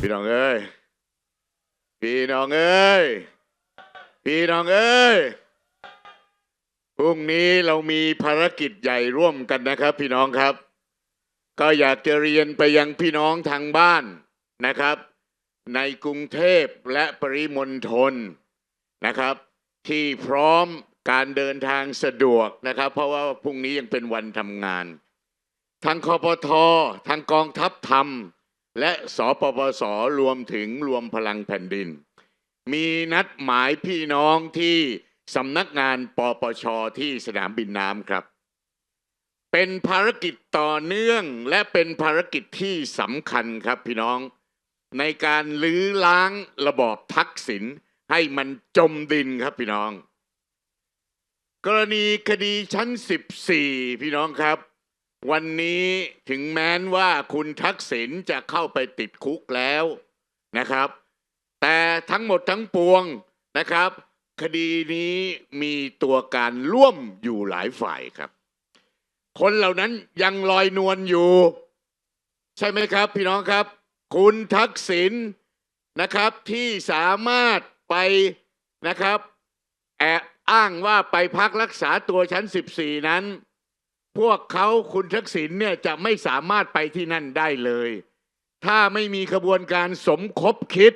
พี่น้องเอ้ย พี่น้องเอ้ย พี่น้องเอ้ย พรุ่งนี้เรามีภารกิจใหญ่ร่วมกันนะครับ พี่น้องครับ ก็อยากจะเรียนไปยังพี่น้องทางบ้านนะครับ ในกรุงเทพและปริมณฑลนะครับ ที่พร้อมการเดินทางสะดวกนะครับ เพราะว่าพรุ่งนี้ยังเป็นวันทำงาน ทางคอปททางกองทัพธรรม และสปปสรวมถึงรวมพลังแผ่นดิน มีนัดหมายพี่น้องที่สำนักงานปปชที่สนามบินน้ำครับ เป็นภารกิจต่อเนื่องและเป็นภารกิจที่สำคัญครับพี่น้อง ในการลื้อล้างระบอบทักษิณให้มันจมดินครับพี่น้อง กรณีคดีชั้น 14 พี่น้องครับ วันนี้ถึงแม้นว่าคุณทักษิณจะเข้าไปติดคุกแล้วนะครับ แต่ทั้งหมดทั้งปวงนะครับ คดีนี้มีตัวการร่วมอยู่หลายฝ่ายครับ คนเหล่านั้นยังลอยนวลอยู่ ใช่ไหมครับ พี่น้องครับ คุณทักษิณนะครับที่สามารถไปนะครับ แอบอ้างว่าไปพักรักษาตัวชั้น 14 นั้น พวกเขาคุณทักษิณเนี่ยจะไม่สามารถไปที่นั่นได้เลย ถ้าไม่มีขบวนการสมคบคิด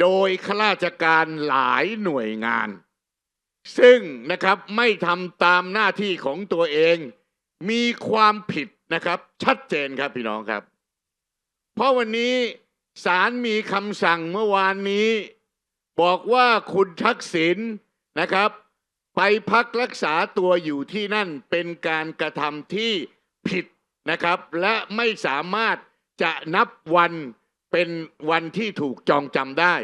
โดยข้าราชการหลายหน่วยงาน ซึ่งนะครับไม่ทำตามหน้าที่ของตัวเอง มีความผิดนะครับ ชัดเจนครับพี่น้องครับ เพราะวันนี้ศาลมีคำสั่งเมื่อวานนี้ บอกว่าคุณทักษิณนะครับ ไปพักรักษาตัวอยู่ที่นั่นเป็นการกระทำที่ผิดนะครับ และไม่สามารถจะนับวันเป็นวันที่ถูกจองจำได้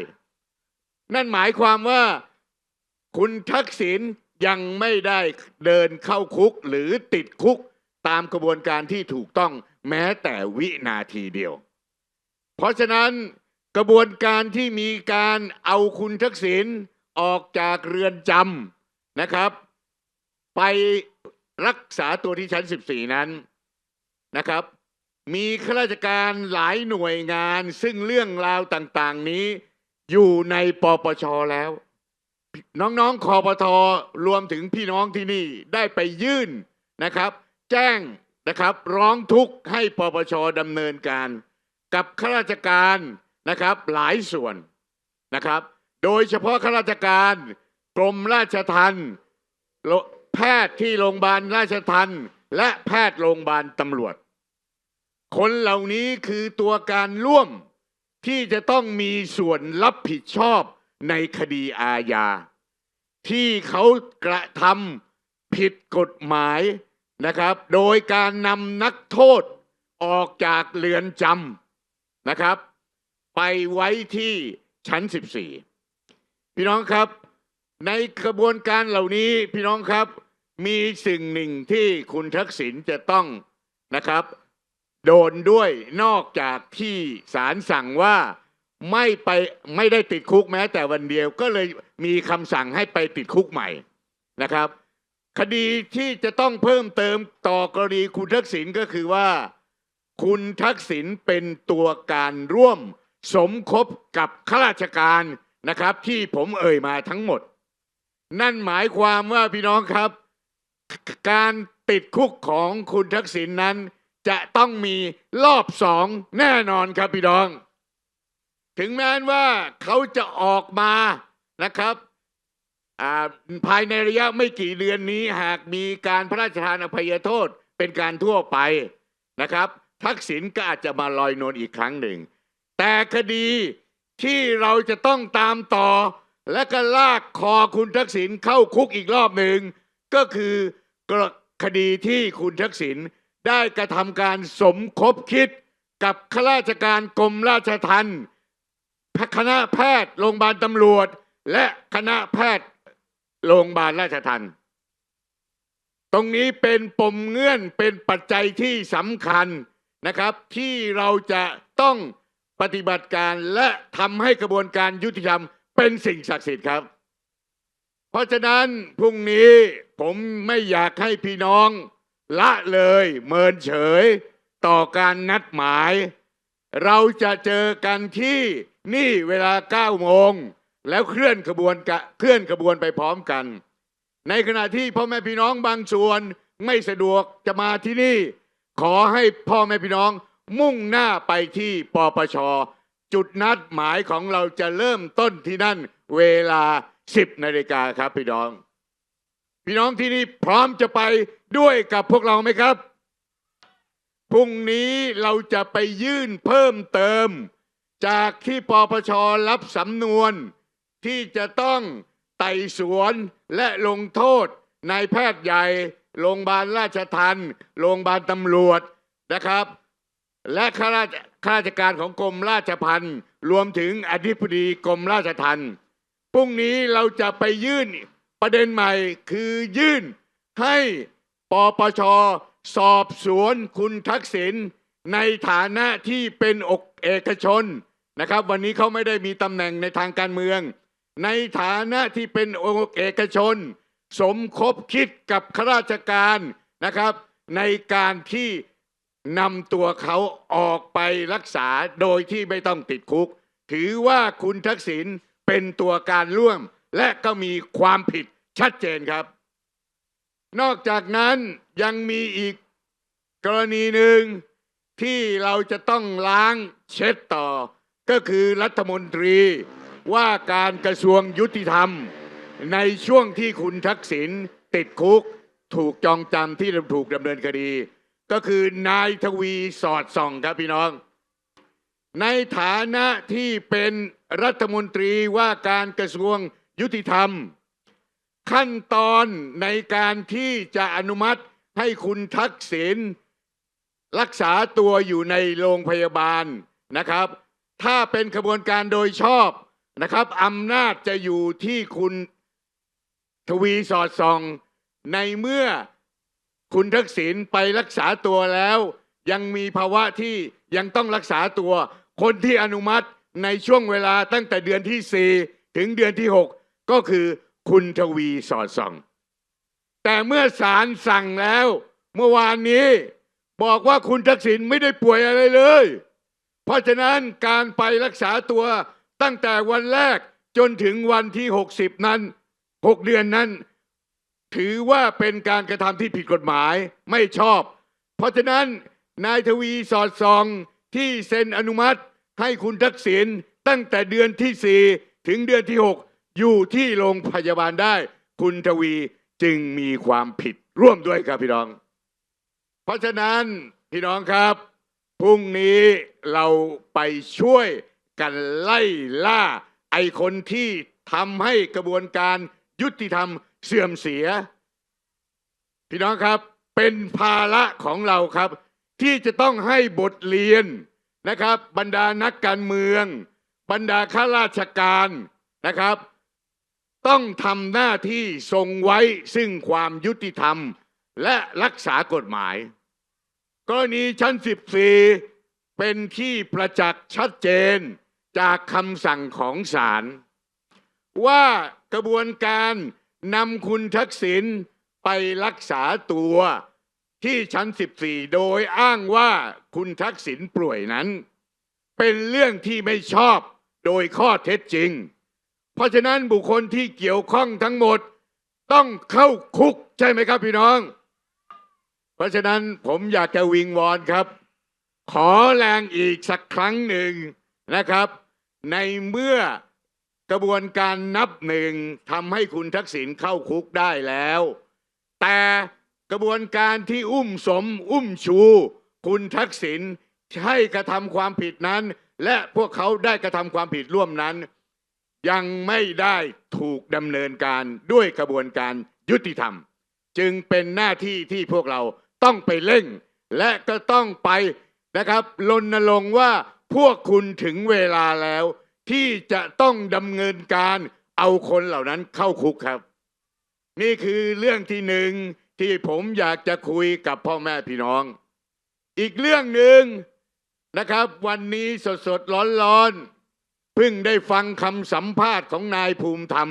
นั่นหมายความว่าคุณทักษิณยังไม่ได้เดินเข้าคุกหรือติดคุกตามกระบวนการที่ถูกต้องแม้แต่วินาทีเดียว เพราะฉะนั้นกระบวนการที่มีการเอาคุณทักษิณออกจากเรือนจำ นะครับ ไปรักษาตัวที่ชั้น 14 นั้นนะครับ มีข้าราชการหลายหน่วยงาน ซึ่งเรื่องราวต่างๆนี้อยู่ในปปชแล้ว น้องๆคอปทรวมถึงพี่น้องที่นี่ได้ไปยื่นนะครับ แจ้งนะครับร้องทุกข์ให้ปปชดำเนินการ กับข้าราชการนะครับหลายส่วนนะครับ โดยเฉพาะข้าราชการ กรมราชทัณฑ์แพทย์ที่โรงพยาบาลราชทัณฑ์และแพทย์โรงพยาบาลตำรวจ คนเหล่านี้คือตัวการร่วมที่จะต้องมีส่วนรับผิดชอบในคดีอาญา ที่เขากระทำผิดกฎหมายนะครับ โดยการนำนักโทษออกจากเรือนจำนะครับ ไปไว้ที่ชั้น 14 พี่น้องครับ ในกระบวนการเหล่านี้พี่น้องครับ มีสิ่งหนึ่งที่คุณทักษิณจะต้องนะครับ โดนด้วยนอกจากที่ศาลสั่งว่าไม่ไปไม่ได้ติดคุกแม้ แต่วันเดียวก็เลยมีคำสั่งให้ไปติดคุกใหม่นะครับ คดีที่จะต้องเพิ่มเติมต่อกรณีคุณทักษิณก็คือว่า คุณทักษิณเป็นตัวการร่วมสมคบกับข้าราชการนะครับ ที่ผมเอ่ยมาทั้งหมด นั่นหมายความว่าพี่น้องครับ การติดคุกของคุณทักษิณนั้น จะต้องมีรอบสองแน่นอนครับพี่น้อง ถึงแม้ว่าเขาจะออกมานะครับภายในระยะไม่กี่เดือนนี้หากมีการพระราชทานอภัยโทษเป็นการทั่วไปนะครับ ทักษิณก็อาจจะมาลอยนวลอีกครั้งหนึ่ง แต่คดีที่เราจะต้องตามต่อ และก็ลากคอคุณทักษิณเข้าคุกอีกรอบหนึ่งก็คือคดีที่คุณทักษิณได้กระทำการสมคบคิดกับข้าราชการกรมราชทัณฑ์คณะแพทย์โรงพยาบาลตำรวจ และคณะแพทย์โรงพยาบาลราชทัณฑ์ตรงนี้เป็นปมเงื่อนเป็นปัจจัยที่สำคัญนะครับ ที่เราจะต้องปฏิบัติการและทำให้กระบวนการยุติธรรม เป็นสิ่งศักดิ์สิทธิ์ครับ เพราะฉะนั้นพรุ่งนี้ผมไม่อยากให้พี่น้องละเลยเมินเฉยต่อการนัดหมาย เราจะเจอกันที่นี่เวลา9โมง แล้วเคลื่อนขบวนกะเคลื่อนขบวนไปพร้อมกัน ในขณะที่พ่อแม่พี่น้องบางส่วนไม่สะดวกจะมาที่นี่ ขอให้พ่อแม่พี่น้องมุ่งหน้าไปที่ปปช จุดนัดหมายของเราจะเริ่มต้นที่นั่นเวลา 10นาฬิกาครับพี่น้อง พี่น้องที่นี่พร้อมจะไปด้วยกับพวกเราไหมครับ พรุ่งนี้เราจะไปยื่นเพิ่มเติม จากที่ปปชรับสำนวน ที่จะต้องไต่สวนและลงโทษนายแพทย์ใหญ่โรงพยาบาลราชทันโรงพยาบาลตำรวจนะครับ และข้าราชข้าราชการของกรมราชพัณฑ์รวมถึงอธิบดีกรมราชทัณฑ์พรุ่งนี้เราจะไปยื่นประเด็นใหม่คือยื่นให้ปปชสอบสวนคุณทักษิณในฐานะที่เป็นอกเอกชนนะครับ วันนี้เขาไม่ได้มีตำแหน่งในทางการเมือง ในฐานะที่เป็นอกเอกชน สมคบคิดกับข้าราชการนะครับ ในการที่ นำตัวเขาออกไปรักษาโดยที่ไม่ต้องติดคุก ถือว่าคุณทักษิณเป็นตัวการร่วม และก็มีความผิดชัดเจนครับ นอกจากนั้นยังมีอีกกรณีหนึ่งที่เราจะต้องล้างเช็ดต่อ ก็คือรัฐมนตรีว่าการกระทรวงยุติธรรม ในช่วงที่คุณทักษิณติดคุก ถูกจองจำที่ถูกดำเนินคดี ก็คือนายทวีสอดส่องครับพี่น้อง ในฐานะที่เป็นรัฐมนตรีว่าการกระทรวงยุติธรรม ขั้นตอนในการที่จะอนุมัติให้คุณทักษิณรักษาตัวอยู่ในโรงพยาบาลนะครับ ถ้าเป็นขบวนการโดยชอบนะครับอำนาจจะอยู่ที่คุณทวีสอดส่องในเมื่อ คุณทักษิณไปรักษาตัวแล้ว ยังมีภาวะที่ยังต้องรักษาตัว คนที่อนุมัติในช่วงเวลาตั้งแต่เดือนที่ 4 ถึงเดือนที่ 6 ก็คือคุณทวีสอดส่อง แต่เมื่อศาลสั่งแล้ว เมื่อวานนี้ บอกว่าคุณทักษิณไม่ได้ป่วยอะไรเลย เพราะฉะนั้นการไปรักษาตัวตั้งแต่วันแรกจนถึงวันที่ 60 นั้น 6 เดือนนั้น ถือว่าเป็นการกระทำที่ผิดกฎหมายไม่ชอบ เพราะฉะนั้นนายทวีสอดส่องที่เซ็นอนุมัติให้คุณทักษิณตั้งแต่เดือนที่ 4 ถึงเดือนที่ 6 อยู่ที่โรงพยาบาลได้ คุณทวีจึงมีความผิดร่วมด้วยครับพี่น้อง เพราะฉะนั้นพี่น้องครับพรุ่งนี้เราไปช่วยกันไล่ล่าไอ้คนที่ทำให้กระบวนการยุติธรรม เสื่อมเสีย พี่น้องครับเป็นภาระของเราครับ ที่จะต้องให้บทเรียนนะครับ บรรดานักการเมือง บรรดาข้าราชการนะครับ ต้องทำหน้าที่ทรงไว้ซึ่งความยุติธรรม และรักษากฎหมาย กรณีชั้น 14 เป็นที่ประจักษ์ชัดเจนจากคำสั่งของศาลว่ากระบวนการ นำคุณทักษิณไปรักษาตัวที่ชั้น 14 โดยอ้างว่าคุณทักษิณป่วยนั้น เป็นเรื่องที่ไม่ชอบโดยข้อเท็จจริง เพราะฉะนั้นบุคคลที่เกี่ยวข้องทั้งหมดต้องเข้าคุกใช่ไหมครับพี่น้อง เพราะฉะนั้นผมอยากจะวิงวอนครับ ขอแรงอีกสักครั้งหนึ่งนะครับ ในเมื่อ กระบวนการนับหนึ่งทำให้คุณทักษิณเข้าคุกได้แล้ว แต่กระบวนการที่อุ้มสมอุ้มชู คุณทักษิณให้กระทำความผิดนั้น และพวกเขาได้กระทำความผิดร่วมนั้น ยังไม่ได้ถูกดำเนินการด้วยกระบวนการยุติธรรม จึงเป็นหน้าที่ที่พวกเราต้องไปเร่ง และก็ต้องไปนะครับรณรงค์ว่าพวกคุณถึงเวลาแล้ว ที่จะต้องดำเนินการเอาคนเหล่านั้นเข้าคุกครับ นี่คือเรื่องที่หนึ่งที่ผมอยากจะคุยกับพ่อแม่พี่น้อง อีกเรื่องหนึ่งนะครับ วันนี้สดสดร้อนร้อนเพิ่งได้ฟังคำสัมภาษณ์ของนายภูมิธรรม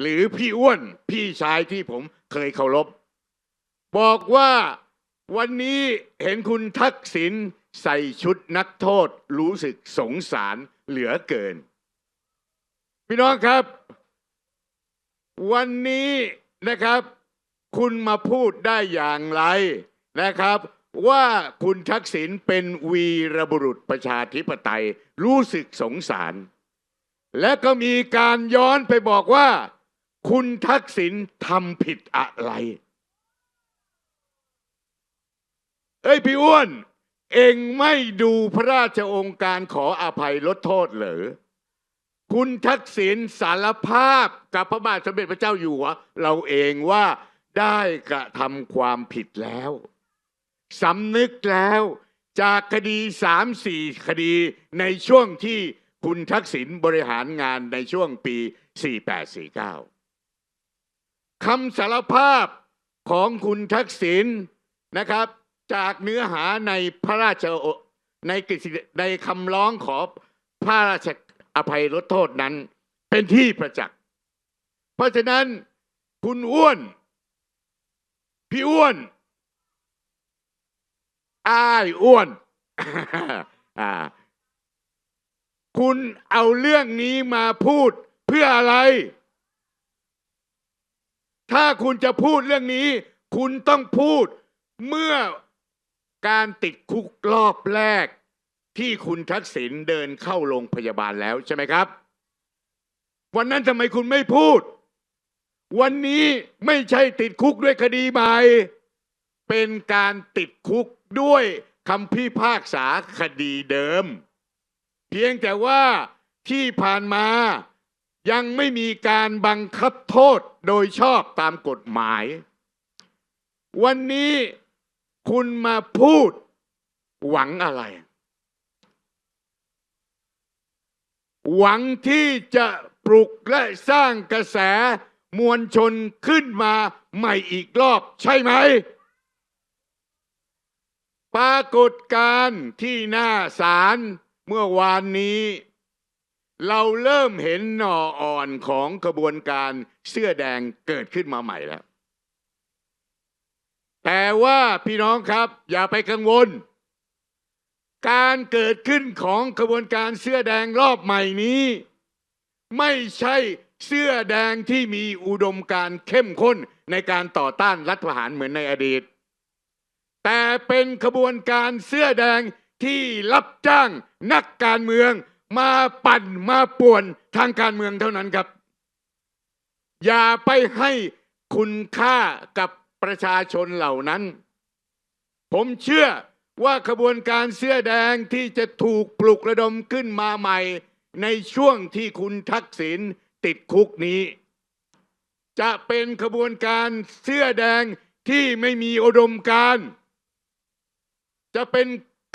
หรือพี่อ้วนพี่ชายที่ผมเคยเคารพบอกว่าวันนี้เห็นคุณทักษิณใส่ชุดนักโทษรู้สึกสงสาร เหลือเกิน พี่น้องครับ วันนี้นะครับ คุณมาพูดได้อย่างไรนะครับ ว่าคุณทักษิณเป็นวีรบุรุษประชาธิปไตย รู้สึกสงสาร และก็มีการย้อนไปบอกว่า คุณทักษิณทำผิดอะไร เอ้ยพี่อ้วน เองไม่ดูพระราชองค์การขออภัยลดโทษเหรอ คุณทักษิณสารภาพกับพระบาทสมเด็จพระเจ้าอยู่หัวเราเองว่าได้กระทำความผิดแล้วสำนึกแล้วจากคดีสามสี่คดีในช่วงที่คุณทักษิณบริหารงานในช่วงปี 4849คำสารภาพของคุณทักษิณนะครับ จากเนื้อหาในพระราชโอในกฤษในคำร้องขอพระราชอภัยลดโทษนั้น เป็นที่ประจักษ์ เพราะฉะนั้นคุณอ้วน พี่อ้วน อ้ายอ้วน คุณเอาเรื่องนี้มาพูดเพื่ออะไร ถ้าคุณจะพูดเรื่องนี้ คุณต้องพูดเมื่อ การติดคุกรอบแรกที่คุณทักษิณเดินเข้าโรงพยาบาลแล้วใช่ไหมครับ วันนั้นทำไมคุณไม่พูด วันนี้ไม่ใช่ติดคุกด้วยคดีใหม่ เป็นการติดคุกด้วยคำพิพากษาคดีเดิม เพียงแต่ว่าที่ผ่านมายังไม่มีการบังคับโทษโดยชอบตามกฎหมาย วันนี้ คุณมาพูดหวังอะไร หวังที่จะปลุกและสร้างกระแสมวลชนขึ้นมาใหม่อีกรอบใช่ไหม ปรากฏการที่หน้าศาลเมื่อวานนี้ เราเริ่มเห็นหน่ออ่อนของกระบวนการเสื้อแดงเกิดขึ้นมาใหม่แล้ว แต่ว่าพี่น้องครับอย่าไปกังวล การเกิดขึ้นของกระบวนการเสื้อแดงรอบใหม่นี้ ไม่ใช่เสื้อแดงที่มีอุดมการเข้มข้นในการต่อต้านรัฐประหารเหมือนในอดีต แต่เป็นขบวนการเสื้อแดงที่รับจ้างนักการเมืองมาปั่นมาป่วนทางการเมืองเท่านั้นครับ อย่าไปให้คุณค่ากับ ประชาชนเหล่านั้น ผมเชื่อว่าขบวนการเสื้อแดงที่จะถูกปลุกระดมขึ้นมาใหม่ ในช่วงที่คุณทักษิณติดคุกนี้ จะเป็นขบวนการเสื้อแดงที่ไม่มีอุดมการ จะเป็น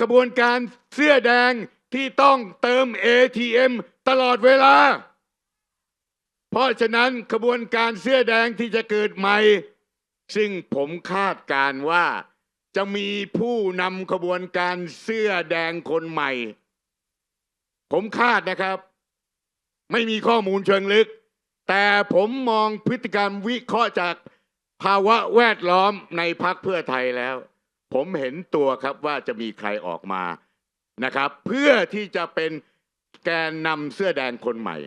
ขบวนการเสื้อแดงที่ต้องเติม ATM ตลอดเวลา เพราะฉะนั้นขบวนการเสื้อแดงที่จะเกิดใหม่ ซึ่งผมคาดการ์ว่าจะมีผู้นำขบวนการเสื้อแดงคนใหม่ ผมคาดนะครับ ไม่มีข้อมูลเชิงลึก แต่ผมมองพฤติกรรมวิเคราะห์จากภาวะแวดล้อมในพักเพื่อไทยแล้ว ผมเห็นตัวครับว่าจะมีใครออกมานะครับ เพื่อที่จะเป็นแกนนำเสื้อแดงคนใหม่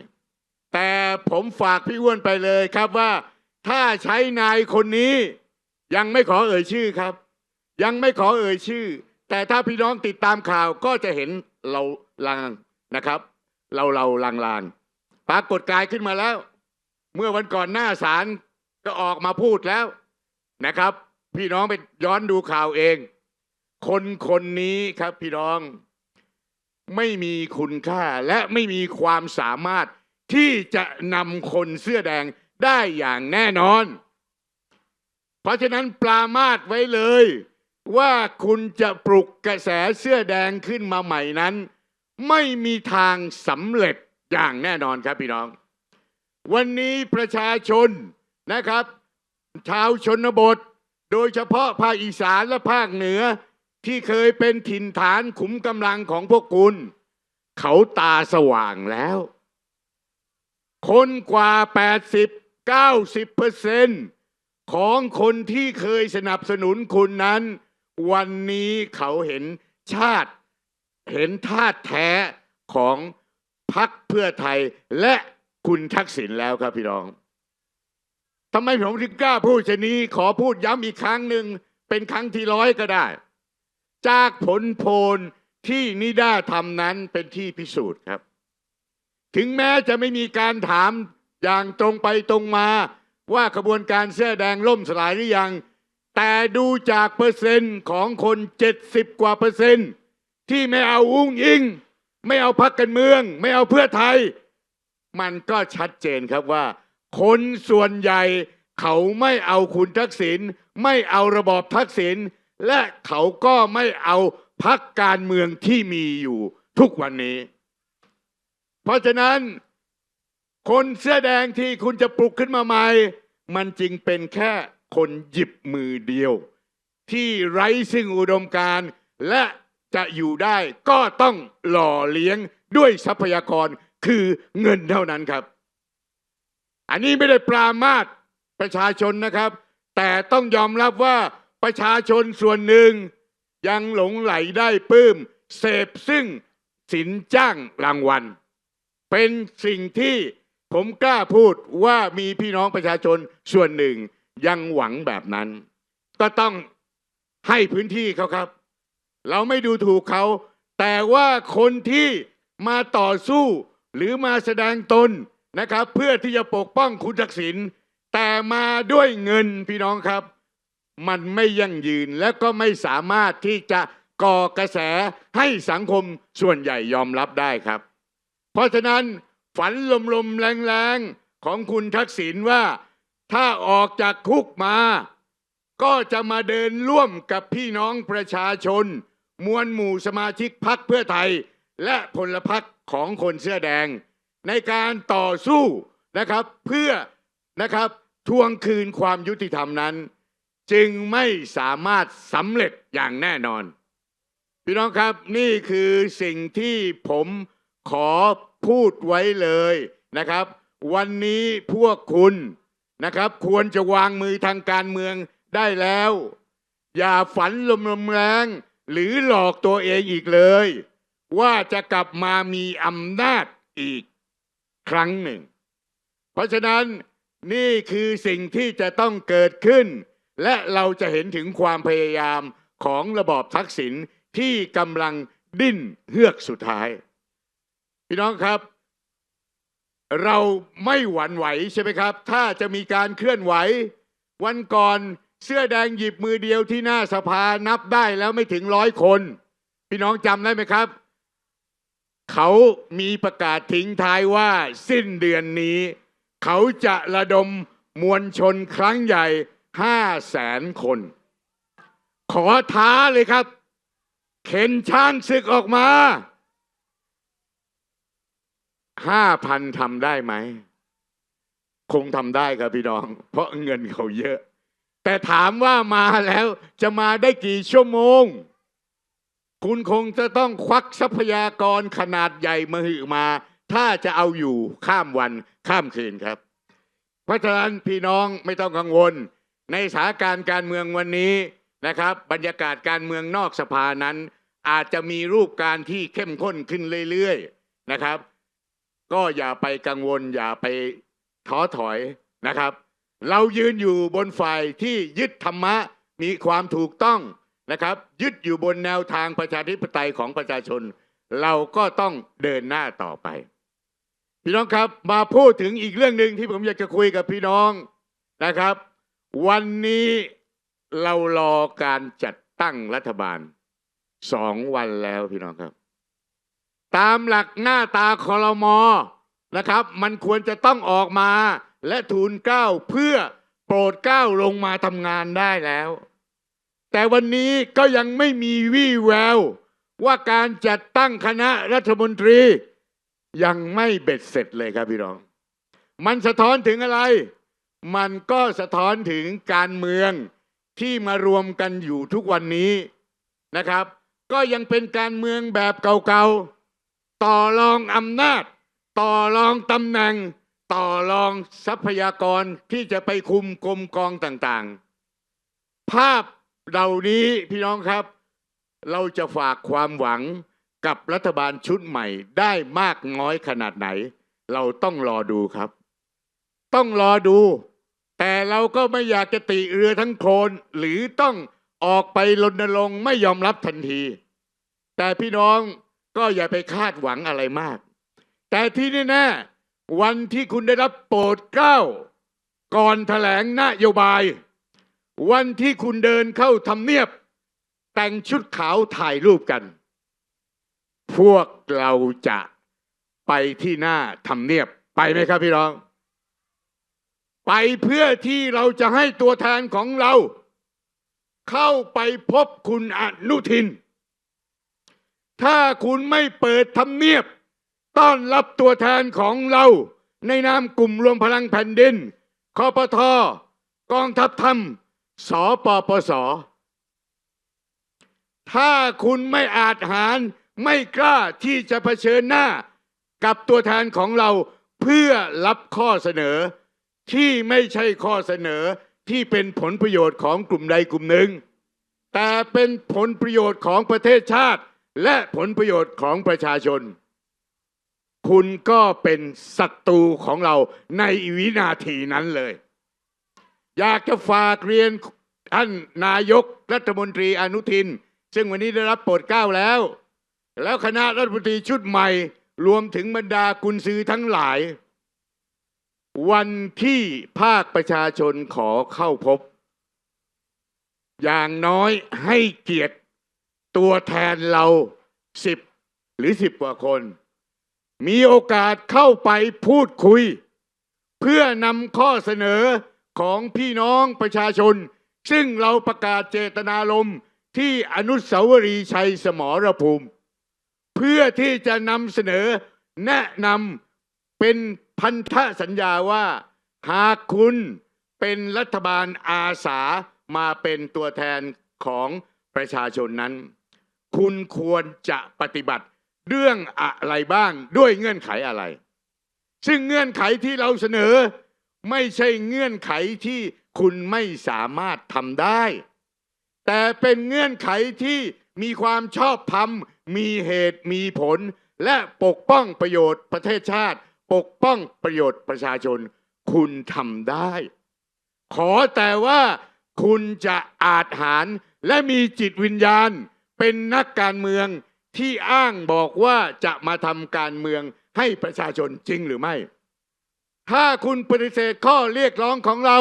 แต่ผมฝากพี่อ้วนไปเลยครับว่า ถ้าใช้นายคนนี้ยังไม่ขอเอ่ยชื่อครับ ยังไม่ขอเอ่ยชื่อ แต่ถ้าพี่น้องติดตามข่าวก็จะเห็นเราลางนะครับ เราเราลางลางปรากฏกายขึ้นมาแล้ว เมื่อวันก่อนหน้าศาลก็ออกมาพูดแล้วนะครับ พี่น้องไปย้อนดูข่าวเอง คนคนนี้ครับพี่น้องไม่มีคุณค่าและไม่มีความสามารถที่จะนำคนเสื้อแดง ได้อย่างแน่นอน เพราะฉะนั้นปรามาสไว้เลย ว่าคุณจะปลุกกระแสเสื้อแดงขึ้นมาใหม่นั้น ไม่มีทางสำเร็จอย่างแน่นอนครับพี่น้อง วันนี้ประชาชนนะครับ ชาวชนบท โดยเฉพาะภาคอีสานและภาคเหนือที่เคยเป็นถิ่นฐานขุมกำลังของพวกคุณ เขาตาสว่างแล้ว คนกว่า 80 90เปอร์เซนของคนที่เคยสนับสนุนคุณนั้น วันนี้เขาเห็นชาติ เห็นท่าแท้ของพักเพื่อไทยและคุณทักษิณแล้วครับพี่น้องทำไมผมถึงกล้าพูดเช่นนี้ ขอพูดย้ำอีกครั้งหนึ่งเป็นครั้งที่ร้อยก็ได้ จากผลโพลที่นิด้าทำนั้นเป็นที่พิสูจน์ครับ ถึงแม้จะไม่มีการถาม อย่างตรงไปตรงมา ว่าขบวนการเสื้อแดงล่มสลายหรือยัง แต่ดูจากเปอร์เซ็นต์ของคน 70 กว่าเปอร์เซ็นต์ ที่ไม่เอาอุ้งอิง ไม่เอาพักการเมือง ไม่เอาเพื่อไทย มันก็ชัดเจนครับว่า คนส่วนใหญ่เขาไม่เอาคุณทักษิณไม่เอาระบอบทักษิณและเขาก็ไม่เอาพักการเมืองที่มีอยู่ทุกวันนี้ เพราะฉะนั้น คนเสื้อแดงที่คุณจะปลุกขึ้นมาใหม่ มันจึงเป็นแค่คนหยิบมือเดียว ที่ไร้ซึ่งอุดมการณ์และจะอยู่ได้ก็ต้องหล่อเลี้ยงด้วยทรัพยากรคือเงินเท่านั้นครับ อันนี้ไม่ได้ปรามาสประชาชนนะครับ แต่ต้องยอมรับว่าประชาชนส่วนหนึ่ง ยังหลงไหลได้ปลื้ม เสพซึ่งสินจ้างรางวัล เป็นสิ่งที่ ผมกล้าพูดว่ามีพี่น้องประชาชนส่วนหนึ่งยังหวังแบบนั้น ก็ต้องให้พื้นที่เขาครับ เราไม่ดูถูกเขา แต่ว่าคนที่มาต่อสู้หรือมาแสดงตนนะครับ เพื่อที่จะปกป้องคุณทักษิณแต่มาด้วยเงินพี่น้องครับ มันไม่ยั่งยืนและก็ไม่สามารถที่จะก่อกระแสให้สังคมส่วนใหญ่ยอมรับได้ครับ เพราะฉะนั้น ฝันลมๆแรงๆ ของคุณทักษิณว่า ถ้าออกจากคุกมา ก็จะมาเดินร่วมกับพี่น้องประชาชน มวลหมู่สมาชิกพักเพื่อไทย และพลพรรคของคนเสื้อแดง ในการต่อสู้นะครับ เพื่อนะครับทวงคืนความยุติธรรมนั้น จึงไม่สามารถสำเร็จอย่างแน่นอน พี่น้องครับนี่คือสิ่งที่ผมขอ พูดไว้เลยนะครับ วันนี้พวกคุณนะครับ ควรจะวางมือทางการเมืองได้แล้ว อย่าฝันลมลมแรง หรือหลอกตัวเองอีกเลย ว่าจะกลับมามีอำนาจอีกครั้งหนึ่ง เพราะฉะนั้นนี่คือสิ่งที่จะต้องเกิดขึ้น และเราจะเห็นถึงความพยายามของระบอบทักษิณที่กำลังดิ้นเฮือกสุดท้าย พี่น้องครับ เราไม่หวั่นไหวใช่ไหมครับ ถ้าจะมีการเคลื่อนไหว วันก่อนเสื้อแดงหยิบมือเดียวที่หน้าสภานับได้แล้วไม่ถึงร้อยคน พี่น้องจำได้ไหมครับ เขามีประกาศทิ้งท้ายว่าสิ้นเดือนนี้ เขาจะระดมมวลชนครั้งใหญ่ห้าแสนคน ขอท้าเลยครับ เข็นช้างศึกออกมา ห้าพันทำได้ไหม คงทำได้ครับพี่น้อง เพราะเงินเขาเยอะ แต่ถามว่ามาแล้วจะมาได้กี่ชั่วโมง คุณคงจะต้องควักทรัพยากรขนาดใหญ่มาหือมา ถ้าจะเอาอยู่ข้ามวันข้ามคืนครับ เพราะฉะนั้นพี่น้องไม่ต้องกังวล ในสถานการณ์การเมืองวันนี้นะครับ บรรยากาศการเมืองนอกสภานั้น อาจจะมีรูปการที่เข้มข้นขึ้นเรื่อยๆนะครับ ก็อย่าไปกังวล อย่าไปท้อถอยนะครับ เรายืนอยู่บนฝ่ายที่ยึดธรรมะมีความถูกต้องนะครับ ยึดอยู่บนแนวทางประชาธิปไตยของประชาชน เราก็ต้องเดินหน้าต่อไป พี่น้องครับมาพูดถึงอีกเรื่องหนึ่งที่ผมอยากจะคุยกับพี่น้องนะครับ วันนี้เรารอการจัดตั้งรัฐบาลสองวันแล้วพี่น้องครับ ตามหลักหน้าตาคอรมอนะครับ มันควรจะต้องออกมาและทูลเกล้าเพื่อโปรดเกล้าลงมาทำงานได้แล้ว แต่วันนี้ก็ยังไม่มีวี่แวว ว่าการจัดตั้งคณะรัฐมนตรี ยังไม่เบ็ดเสร็จเลยครับพี่น้อง มันสะท้อนถึงอะไร มันก็สะท้อนถึงการเมืองที่มารวมกันอยู่ทุกวันนี้นะครับ ก็ยังเป็นการเมืองแบบเก่าๆ ต่อรองอำนาจ ต่อรองตำแหน่ง ต่อรองทรัพยากรที่จะไปคุมกรมกองต่างๆ ภาพเหล่านี้พี่น้องครับ เราจะฝากความหวังกับรัฐบาลชุดใหม่ได้มากน้อยขนาดไหน เราต้องรอดูครับ ต้องรอดู แต่เราก็ไม่อยากจะติเรือทั้งโคลนหรือต้องออกไปรณรงค์ไม่ยอมรับทันที แต่พี่น้อง ก็อย่าไปคาดหวังอะไรมาก แต่ที่แน่ๆวันที่คุณได้รับโปรดเกล้า ก่อนแถลงนโยบาย วันที่คุณเดินเข้าทำเนียบ แต่งชุดขาวถ่ายรูปกัน พวกเราจะไปที่หน้าทำเนียบไปไหมครับพี่น้อง ไปเพื่อที่เราจะให้ตัวแทนของเรา เข้าไปพบคุณอนุทิน ถ้าคุณไม่เปิดทำเนียบ ต้อนรับตัวแทนของเรา ในนามกลุ่มรวมพลังแผ่นดินคอปทกองทัพธรรมสปปส ถ้าคุณไม่อาจหารไม่กล้าที่จะเผชิญหน้า กับตัวแทนของเราเพื่อรับข้อเสนอ ที่ไม่ใช่ข้อเสนอที่เป็นผลประโยชน์ของกลุ่มใดกลุ่มหนึ่ง แต่เป็นผลประโยชน์ของประเทศชาติ และผลประโยชน์ของประชาชน คุณก็เป็นศัตรูของเราในวินาทีนั้นเลย อยากจะฝากเรียนท่านนายกรัฐมนตรีอนุทิน ซึ่งวันนี้ได้รับโปรดเกล้าแล้ว แล้วคณะรัฐมนตรีชุดใหม่ รวมถึงบรรดากุญซือทั้งหลาย วันที่ภาคประชาชนขอเข้าพบ อย่างน้อยให้เกียรติ ตัวแทนเราสิบหรือสิบกว่าคน มีโอกาสเข้าไปพูดคุย เพื่อนำข้อเสนอของพี่น้องประชาชน ซึ่งเราประกาศเจตนารมณ์ที่อนุสาวรีย์ชัยสมรภูมิ เพื่อที่จะนำเสนอแนะนำเป็นพันธสัญญาว่า หากคุณเป็นรัฐบาลอาสามาเป็นตัวแทนของประชาชนนั้น คุณควรจะปฏิบัติเรื่องอะไรบ้างด้วยเงื่อนไขอะไร ซึ่งเงื่อนไขที่เราเสนอไม่ใช่เงื่อนไขที่คุณไม่สามารถทำได้ แต่เป็นเงื่อนไขที่มีความชอบธรรม มีเหตุมีผล และปกป้องประโยชน์ประเทศชาติ ปกป้องประโยชน์ประชาชน คุณทำได้ ขอแต่ว่าคุณจะอาจหารและมีจิตวิญญาณ เป็นนักการเมืองที่อ้างบอกว่าจะมาทำการเมืองให้ประชาชนจริงหรือไม่ ถ้าคุณปฏิเสธข้อเรียกร้องของเรา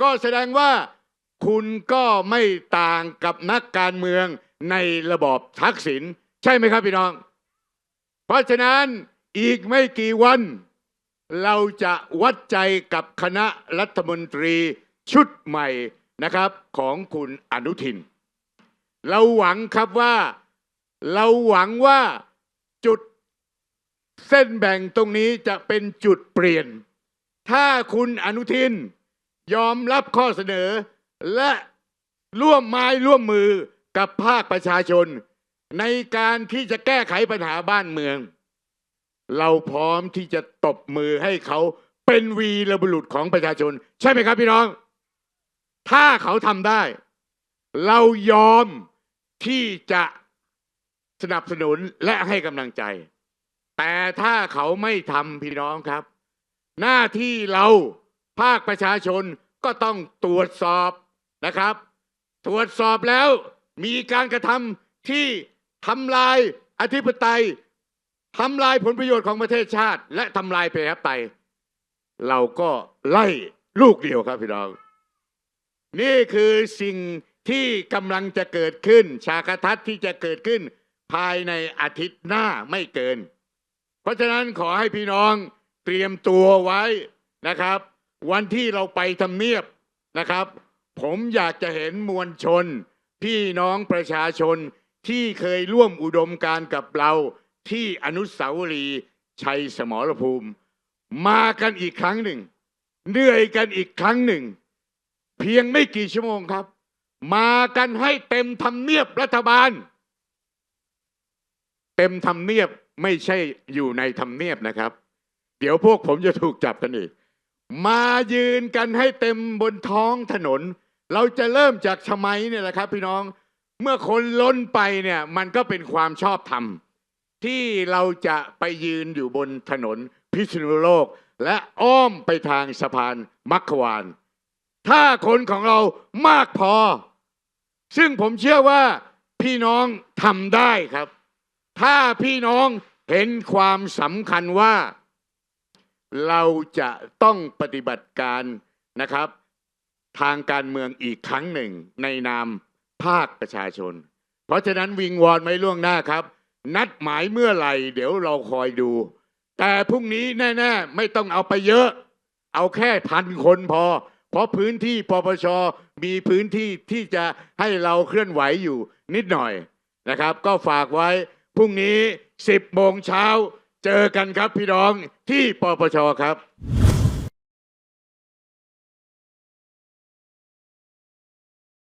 ก็แสดงว่าคุณก็ไม่ต่างกับนักการเมืองในระบอบทักษิณใช่ไหมครับพี่น้อง เพราะฉะนั้นอีกไม่กี่วัน เราจะวัดใจกับคณะรัฐมนตรีชุดใหม่นะครับของคุณอนุทิน เราหวังครับว่า เราหวังว่าจุดเส้นแบ่งตรงนี้จะเป็นจุดเปลี่ยน ถ้าคุณอนุทินยอมรับข้อเสนอ และร่วมไม้ร่วมมือกับภาคประชาชน ในการที่จะแก้ไขปัญหาบ้านเมือง เราพร้อมที่จะตบมือให้เขาเป็นวีรบุรุษของประชาชน ใช่ไหมครับพี่น้อง ถ้าเขาทำได้ เรายอม ที่จะสนับสนุนและให้กำลังใจ แต่ถ้าเขาไม่ทำพี่น้องครับ หน้าที่เราภาคประชาชนก็ต้องตรวจสอบนะครับ ตรวจสอบแล้วมีการกระทำที่ทำลายอธิปไตยทำลายผลประโยชน์ของประเทศชาติ และทำลายประชาธิปไตยเราก็ไล่ลูกเดียวครับพี่น้อง นี่คือสิ่ง ที่กำลังจะเกิดขึ้นชากทัศน์ที่จะเกิดขึ้น ภายในอาทิตย์หน้าไม่เกิน เพราะฉะนั้นขอให้พี่น้องเตรียมตัวไว้นะครับ วันที่เราไปทำเนียบนะครับ ผมอยากจะเห็นมวลชน พี่น้องประชาชนที่เคยร่วมอุดมการกับเราที่อนุสาวรีย์ชัยสมรภูมิ มากันอีกครั้งหนึ่งเหนื่อยกันอีกครั้งหนึ่ง เพียงไม่กี่ชั่วโมงครับ มากันให้เต็มทำเนียบรัฐบาล เต็มทำเนียบไม่ใช่อยู่ในทำเนียบนะครับ เดี๋ยวพวกผมจะถูกจับกันอีก มายืนกันให้เต็มบนท้องถนน เราจะเริ่มจากชะไมเนี่ยแหละครับ พี่น้องเมื่อคนล้นไปเนี่ย มันก็เป็นความชอบธรรม ที่เราจะไปยืนอยู่บนถนนพิษณุโลก และอ้อมไปทางสะพานมักขวานถ้าคนของเรามากพอ ซึ่งผมเชื่อว่าพี่น้องทำได้ครับ ถ้าพี่น้องเห็นความสำคัญว่า เราจะต้องปฏิบัติการนะครับ ทางการเมืองอีกครั้งหนึ่งในนามภาคประชาชน เพราะฉะนั้นวิงวอนไว้ล่วงหน้าครับ นัดหมายเมื่อไหร่ เดี๋ยวเราคอยดู แต่พรุ่งนี้แน่ ๆ ไม่ต้องเอาไปเยอะ เอาแค่พันคนพอ เพราะพื้นที่ปปชมีพื้นที่ที่จะให้เราเคลื่อนไหวอยู่นิดหน่อยนะครับ ก็ฝากไว้พรุ่งนี้ 10โมงเช้าเจอกันครับพี่น้องที่ปปชครับ